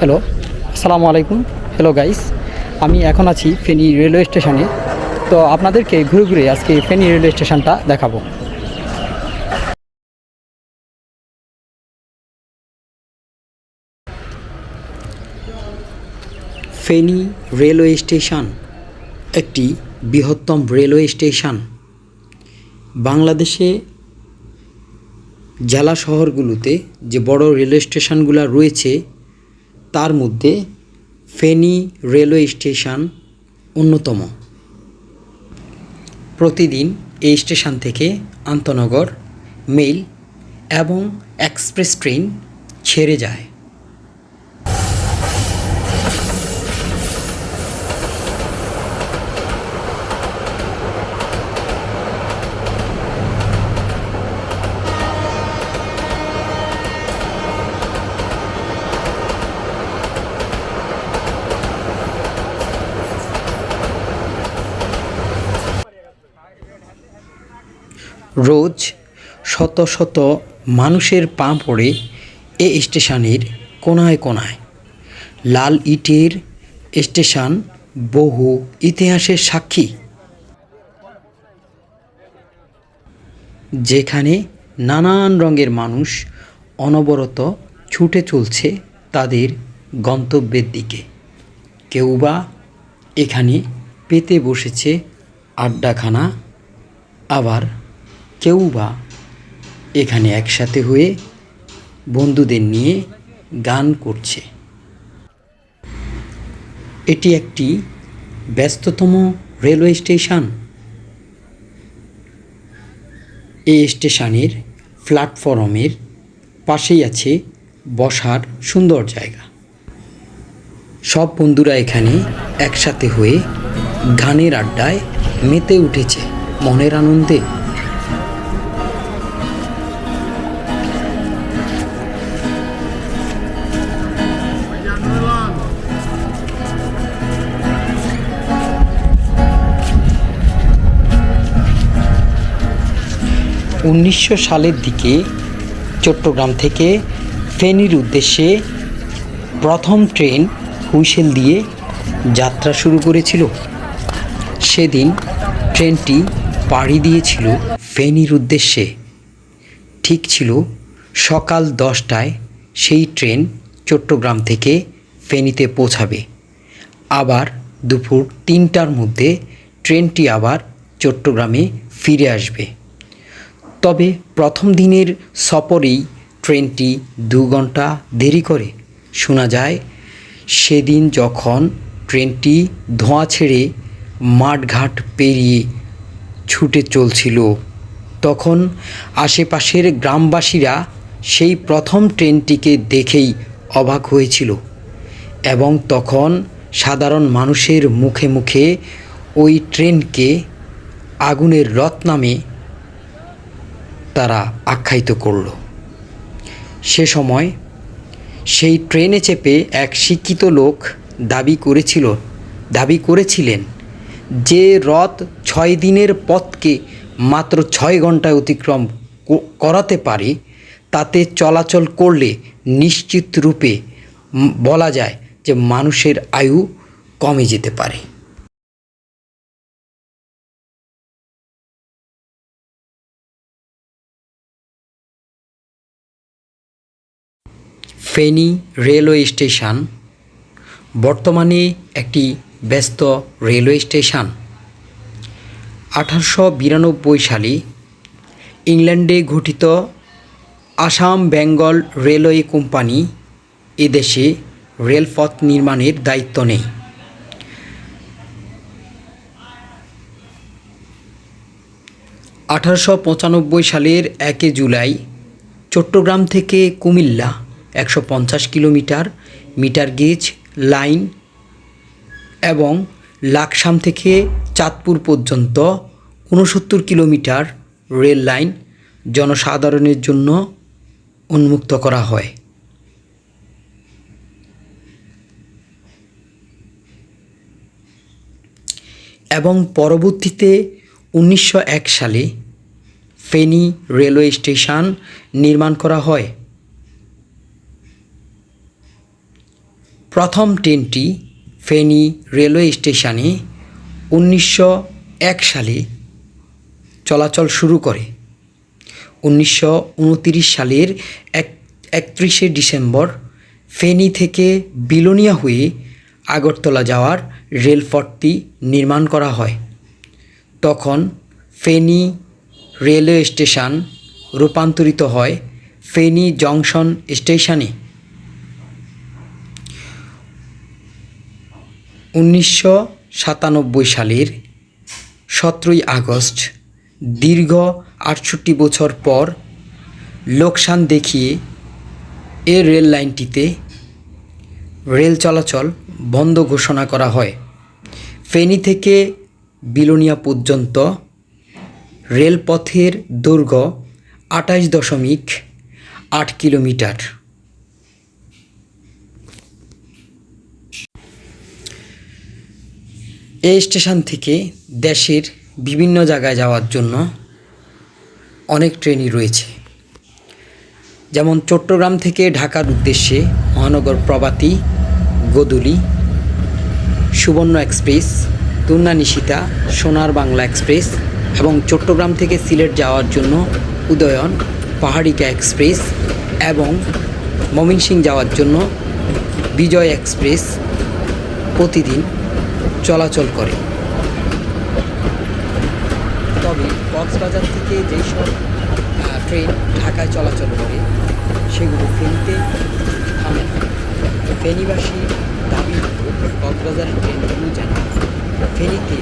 Hello, আসসালামু আলাইকুম। Hello guys আমি এখন আছি ফেনী রেলওয়ে স্টেশনে। তো আপনাদেরকে ঘুরে ঘুরে আজকে ফেনী রেলওয়ে স্টেশনটা দেখাবো। ফেনী রেলওয়ে স্টেশন একটি বৃহত্তম রেলওয়ে স্টেশন। বাংলাদেশে জেলা শহরগুলোতে যে বড় রেলওয়ে স্টেশনগুলো রয়েছে তার মধ্যে ফেনী রেলওয়ে স্টেশন অন্যতম। প্রতিদিন এই স্টেশন থেকে আন্তনগর, মেইল এবং এক্সপ্রেস ট্রেন ছেড়ে যায়। রোজ শত শত মানুষের পা পড়ে এ স্টেশনের কোনায় কোনায়। লাল ইটের স্টেশন বহু ইতিহাসের সাক্ষী। যেখানে নানান রঙের মানুষ অনবরত ছুটে চলছে তাদের গন্তব্যের দিকে। কেউ বা এখানে পেতে বসেছে আড্ডাখানা, আবার কেউ বা এখানে একসাথে হয়ে বন্ধুদের নিয়ে গান করছে। এটি একটি ব্যস্ততম রেলওয়ে স্টেশন। এই স্টেশনের প্ল্যাটফর্মের পাশেই আছে বসার সুন্দর জায়গা। সব বন্ধুরা এখানে একসাথে হয়ে গানের আড্ডায় মেতে উঠেছে মনের আনন্দে। উনিশশো সালের দিকে চট্টগ্রাম থেকে ফেনীর উদ্দেশ্যে প্রথম ট্রেন হুইসেল দিয়ে যাত্রা শুরু করেছিল। সেদিন ট্রেনটি পাড়ি দিয়েছিল ফেনীর উদ্দেশ্যে। ঠিক ছিল সকাল দশটায় সেই ট্রেন চট্টগ্রাম থেকে ফেনীতে পৌঁছাবে। আবার দুপুর তিনটার মধ্যে ট্রেনটি আবার চট্টগ্রামে ফিরে আসবে। তবে প্রথম দিনের সফরেই ট্রেনটি দু ঘণ্টা দেরি করে। শোনা যায়, সেদিন যখন ট্রেনটি ধোঁয়া ছেড়ে মাঠঘাট পেরিয়ে ছুটে চলছিল, তখন আশেপাশের গ্রামবাসীরা সেই প্রথম ট্রেনটিকে দেখেই অবাক হয়েছিল এবং তখন সাধারণ মানুষের মুখে মুখে ওই ট্রেনকে আগুনের রথ নামে তারা আখ্যায়িত করল। সে সময় সেই ট্রেনে চেপে এক শিক্ষিত লোক দাবি করেছিল, দাবি করেছিলেন যে রথ ছয় দিনের পথকে মাত্র ছয় ঘন্টায় অতিক্রম করাতে পারে, তাতে চলাচল করলে নিশ্চিত রূপে বলা যায় যে মানুষের আয়ু কমে যেতে পারে। ফেনী রেলওয়ে স্টেশন, বর্তমানে একটি ব্যস্ত রেলওয়ে স্টেশন। আঠারোশো বিরানব্বই সালে ইংল্যান্ডে গঠিত আসাম বেঙ্গল রেলওয়ে কোম্পানি এদেশে রেলপথ নির্মাণের দায়িত্ব নেয়। আঠারোশো পঁচানব্বই সালের একে জুলাই চট্টগ্রাম থেকে কুমিল্লা একশো পঞ্চাশ কিলোমিটার, মিটার গেজ, লাইন এবং লাকসাম থেকে চাঁদপুর পর্যন্ত ঊনসত্তর কিলোমিটার রেল লাইন জনসাধারণের জন্য উন্মুক্ত করা হয়। এবং পরবর্তীতে উনিশশো এক সালে ফেনী রেলওয়ে স্টেশন নির্মাণ করা হয়। প্রথম ট্রেনটি ফেনী রেলওয়ে স্টেশনে উনিশশো এক সালে চলাচল শুরু করে। উনিশশো সালের এক একত্রিশে ডিসেম্বর ফেনী থেকে বিলোনিয়া হয়ে আগরতলা যাওয়ার রেলপথটি নির্মাণ করা হয়। তখন ফেনী রেলওয়ে স্টেশন রূপান্তরিত হয় ফেনী জংশন স্টেশনে। উনিশশো সাতানব্বই সালের সতেরোই আগস্ট, দীর্ঘ আটষট্টি বছর পর লোকসান দেখিয়ে এ রেল লাইনটিতে রেল চলাচল বন্ধ ঘোষণা করা হয়। ফেনী থেকে বিলোনিয়া পর্যন্ত রেলপথের দৈর্ঘ্য আঠাশ দশমিক আট কিলোমিটার। এই স্টেশন থেকে দেশের বিভিন্ন জায়গায় যাওয়ার জন্য অনেক ট্রেনই রয়েছে। যেমন চট্টগ্রাম থেকে ঢাকার উদ্দেশ্যে মহানগর প্রভাতী, গোদুলি, সুবর্ণ এক্সপ্রেস তুন্না নিশিতা সোনার বাংলা এক্সপ্রেস এবং চট্টগ্রাম থেকে সিলেট যাওয়ার জন্য উদয়ন, পাহাড়িকা এক্সপ্রেস এবং ময়মনসিং যাওয়ার জন্য বিজয় এক্সপ্রেস প্রতিদিন চলাচল করে। তবে কক্সবাজার থেকে যেই সব ট্রেন ঢাকায় চলাচল করে, সেগুলো ফেনীতে থামে না। ফেনীবাসী দাবি কক্সবাজারের ট্রেনগুলো যেন ফেনীতে